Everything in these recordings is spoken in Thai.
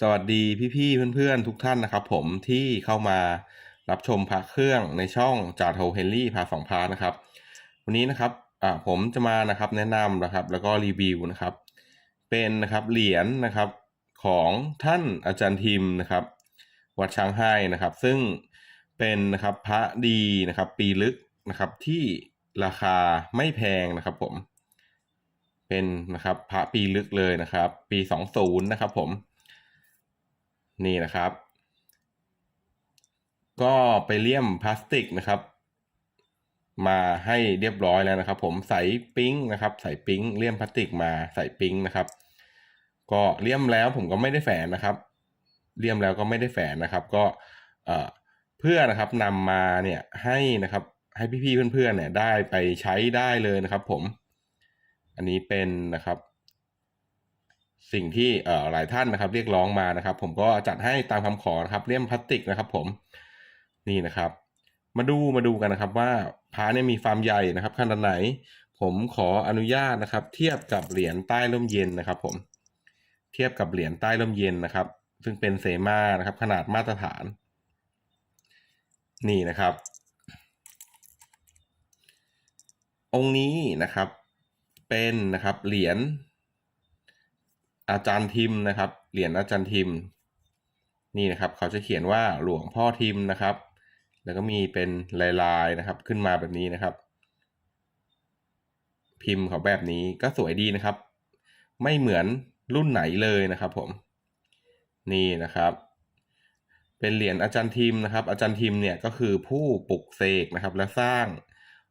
สวัสดีพี่ๆเพื่อนๆทุกท่านนะครับผมที่เข้ามารับชมพระเครื่องในช่องจ่าโทเฮนรี่พาสองพานะครับ วันนี้นะครับอ่าผมจะมานะครับแนะนำนะครับแล้วก็รีวิวนะครับ เป็นนะครับเหรียญนะครับของท่านอาจารย์ทิมนะครับ วัดช้างให้นะครับ ซึ่งเป็นนะครับพระดีนะครับ ปีลึกนะครับที่ราคาไม่แพงนะครับผม เป็นนะครับพระปีลึกเลยนะครับ ปีสองศูนย์นะครับผม นี่นะครับ ก็ไปเลี่ยมพลาสติกนะครับ มาให้เรียบร้อยแล้วนะครับ ผมใส่ปิ้งนะครับ ใส่ปิ้งเลี่ยมพลาสติกมาใส่ปิ้งนะครับ ก็เลี่ยมแล้วผมก็ไม่ได้แฝนนะครับเลี่ยมแล้วก็ไม่ได้แฝนนะครับ ก็เอเพื่อนะครับนำมาเนี่ยให้นะครับให้พี่ๆเพื่อนๆเนี่ยได้ไปใช้ได้เลยนะครับ ผม อันนี้เป็นนะครับ สิ่งที่เอ่อหลายท่านนะครับ เรียกร้องมานะครับ ผมก็จัดให้ตามคำขอนะครับเลี่ยมพลาสติกนะครับ ผมนี่นะครับ มาดูมาดูกันนะครับ ว่าพระเนี่ยมีฟามใหญ่นะครับขนาดไหน ผมขออนุญาตนะครับ เทียบกับเหรียญใต้ร่มเย็นนะครับ ผม เทียบกับเหรียญใต้ร่มเย็นนะครับ ซึ่งเป็นเซมานะครับ ขนาดมาตรฐาน นี่นะครับ องค์นี้นะครับ เป็นนะครับเหรียญ อาจารย์ทิมนะครับ เหรียญอาจารย์ทิม นี่นะครับ เขาจะเขียนว่าหลวงพ่อทิมนะครับ แล้วก็มีเป็นลายๆนะครับ ขึ้นมาแบบนี้นะครับ พิมพ์เขาแบบนี้ก็สวยดีนะครับ ไม่เหมือนรุ่นไหนเลยนะครับ ผม นี่นะครับ เป็นเหรียญอาจารย์ทิมนะครับ อาจารย์ทิมเนี่ยก็คือผู้ปลุกเสกนะครับ และสร้าง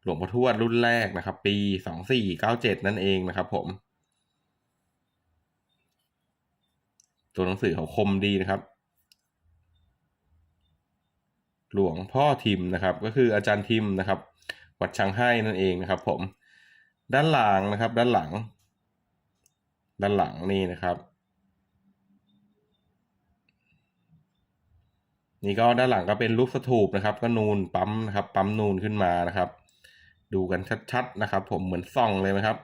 หลวงพ่อทวดรุ่นแรกนะครับ ปีสองสี่เก้าเจ็ดนั่นเองนะครับ ผม ตัวหนังสือเขาคมดีนะครับ หลวงพ่อทิมนะครับ ก็คืออาจารย์ทิมนะครับ วัดชังให้นั่นเองนะครับ ผม ด้านหลังนะครับ ด้านหลัง ด้านหลังนี่นะครับ นี่ก็ด้านหลังก็เป็นรูปสถูปนะครับ ก็นูนปั๊มนะครับ ปั๊มนูนขึ้นมานะครับ ดูกันชัดๆนะครับ ผมเหมือนส่องเลยนะครับ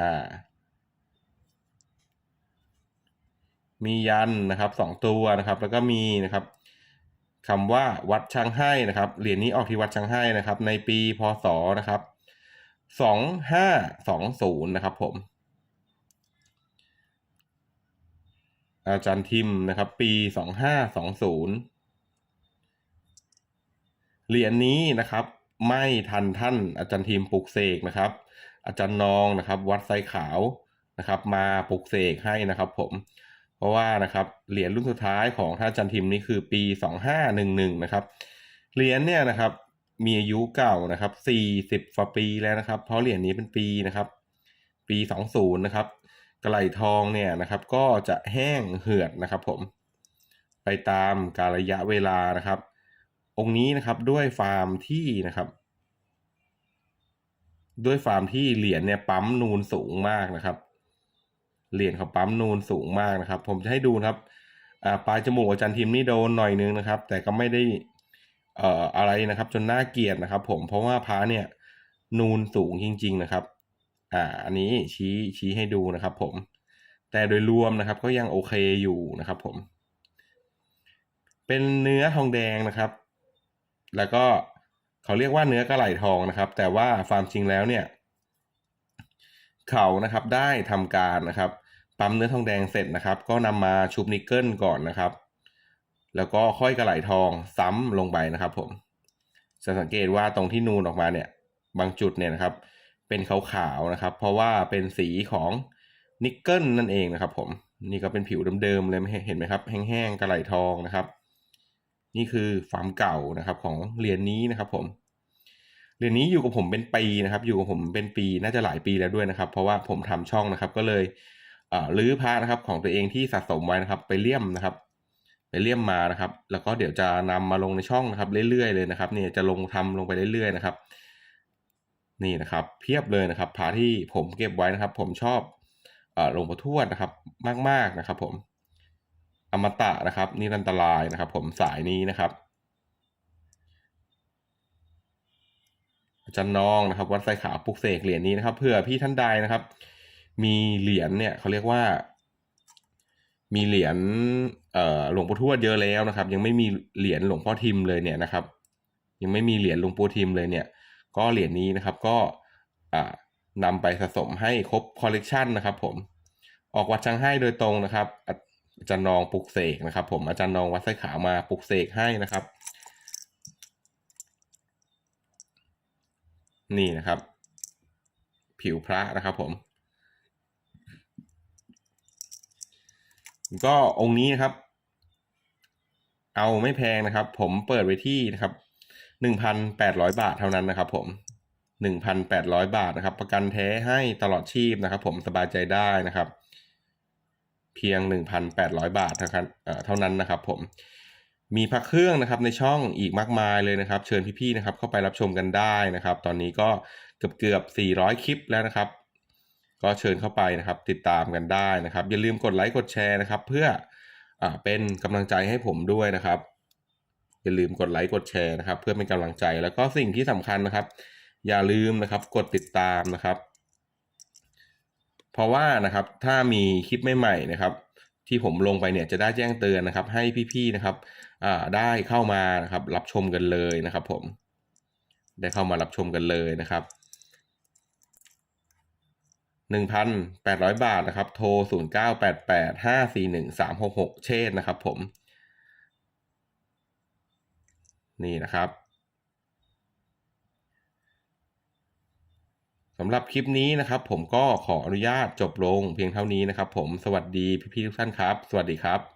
อ่า มียันนะครับสองตัวนะครับ แล้วก็มีนะครับคำว่าวัดช้างให้นะครับ เหรียญนี้ออกที่วัดช้างให้นะครับ ในปีพศนะครับสองห้าสองศูนย์นะครับผม อาจารย์ทิมนะครับ ปีสองห้าสองศูนย์เหรียญนี้นะครับ ไม่ทันท่านอาจารย์ทิมปลุกเสกนะครับ อาจารย์นองนะครับ วัดไซขาวนะครับ มาปลุกเสกให้นะครับ ผม เพราะว่านะครับเหรียญรุ่นสุดท้ายของท่านจารย์ทิมนี่คือปีสองห้าหนึ่งหนึ่งนะครับเหรียญเนี่ยนะครับมีอายุเก่านะครับสี่สิบกว่าปีแล้วนะครับ เพราะเหรียญนี้เป็นปีนะครับ ปีสองศูนย์นะครับกระไหลทองเนี่ยนะครับ ก็จะแห้งเหือดนะครับ ผม ไปตามกาลระยะเวลานะครับ องค์นี้นะครับด้วยฟาร์มที่นะครับ ด้วยฟาร์มที่เหรียญเนี่ยปั๊มนูนสูงมากนะครับ เหรียญเขาปั๊มนูนสูงมากนะครับ ผมจะให้ดูครับอ่าปลายจมูกอาจารย์ทิมนี่โดนหน่อยนึงนะครับ แต่ก็ไม่ได้เอ่ออะไรนะครับ จนน่าเกลียดนะครับ ผมเพราะว่าพระเนี่ย นูนสูงจริง ๆนะครับ อ่า อันนี้ชี้ชี้ให้ดูนะครับ ผม แต่โดยรวมนะครับ ก็ยังโอเคอยู่นะครับ ผม เป็นเนื้อทองแดงนะครับ แล้วก็เขาเรียกว่าเนื้อกระไหลทองนะครับ แต่ว่าความจริงแล้วเนี่ย เขานะครับได้ทำการนะครับ ปั๊มเนื้อทองแดงเสร็จนะครับ ก็นำมาชุบนิกเกิลก่อนนะครับ แล้วก็ค่อยกระไหลทองซ้ำลงไปนะครับ ผมจะสังเกตว่าตรงที่นูนออกมาเนี่ย บางจุดเนี่ยนะครับ เป็นขาวๆนะครับ เพราะว่าเป็นสีของนิกเกิลนั่นเองนะครับ ผมนี่ก็เป็นผิวเดิมๆเลยเห็นไหมครับ แห้งๆกระไหลทองนะครับ นี่คือฟาร์มเก่านะครับของเหรียญนี้นะครับ ผม เหรียญนี้อยู่กับผมเป็นปีนะครับ อยู่กับผมเป็นปีน่าจะหลายปีแล้วด้วยนะครับ เพราะว่าผมทำช่องนะครับ ก็เลยเอ่อรื้อพระนะครับของตัวเองที่สะสมไว้นะครับ ไปเลี่ยมนะครับ ไปเลี่ยมมานะครับ แล้วก็เดี๋ยวจะนำมาลงในช่องนะครับ เรื่อยๆเลยนะครับเนี่ยจะลงทำลงไปเรื่อยๆนะครับ นี่นะครับ เพียบเลยนะครับพระที่ผมเก็บไว้นะครับ ผมชอบเอ่อหลวงพ่อทวดนะครับ มาก ๆนะครับ ผม อมตะนะครับนิรันตรายนะครับ ผมสายนี้นะครับ อาจารย์น้องนะครับ วัดไซขาวปลุกเสกเหรียญนี้นะครับเพื่อพี่ท่านใดนะครับ มีเหรียญเนี่ยเขาเรียกว่า มีเหรียญหลวงปู่ทวดเยอะแล้วนะครับ ยังไม่มีเหรียญหลวงพ่อทิมเลยเนี่ยนะครับ ยังไม่มีเหรียญหลวงปู่ทิมเลยเนี่ย ก็เหรียญนี้นะครับก็อ่านำไปสะสมให้ครบคอลเลกชันนะครับผมออกวัดชังให้โดยตรงนะครับอาอาจารย์นองปลุกเสกนะครับ ผมอาจารย์นองวัดไส้ขาวมาปลุกเสกให้นะครับ นี่นะครับ ผิวพระนะครับผม ก็องค์นี้นะครับ เอาไม่แพงนะครับ ผมเปิดไว้ที่นะครับหนึ่งพันแปดร้อยบาทเท่านั้นนะครับ ผมหนึ่งพันแปดร้อยบาทนะครับ ประกันแท้ให้ตลอดชีพนะครับ ผมสบายใจได้นะครับ เพียงหนึ่งพันแปดร้อยบาทนะครับเท่านั้นนะครับ ผม มีพักเครื่องนะครับในช่องอีกมากมายเลยนะครับ เชิญพี่ๆนะครับเข้าไปรับชมกันได้นะครับ ตอนนี้ก็เกือบเกือบ 400 คลิปแล้วนะครับ ก็เชิญเข้าไปนะครับ ติดตามกันได้นะครับ อย่าลืมกดไลค์กดแชร์นะครับ เพื่ออเป็นกำลังใจให้ผมด้วยนะครับ อย่าลืมกดไลค์กดแชร์นะครับ เพื่อเป็นกำลังใจแล้วก็สิ่งที่สำคัญนะครับ อย่าลืมนะครับกดติดตามนะครับ เพราะว่านะครับถ้ามีคลิปใหม่ๆนะครับ ที่ผมลงไปเนี่ยจะได้แจ้งเตือนนะครับ ให้พี่ๆนะครับได้เข้ามานะครับรับชมกันเลยนะครับ ผม ได้เข้ามารับชมกันเลยนะครับหนึ่งพันแปดร้อยบาทนะครับ โทรศูนย์เก้าแปดแปดห้าสี่หนึ่งสามหกหกเชษนะครับผม นี่นะครับำหรับคลิปนี้นะครับ ผมก็ขออนุญาตจบลงเพียงเท่านี้นะครับ ผมสวัสดีพี่ๆทุกท่านครับ สวัสดีครับ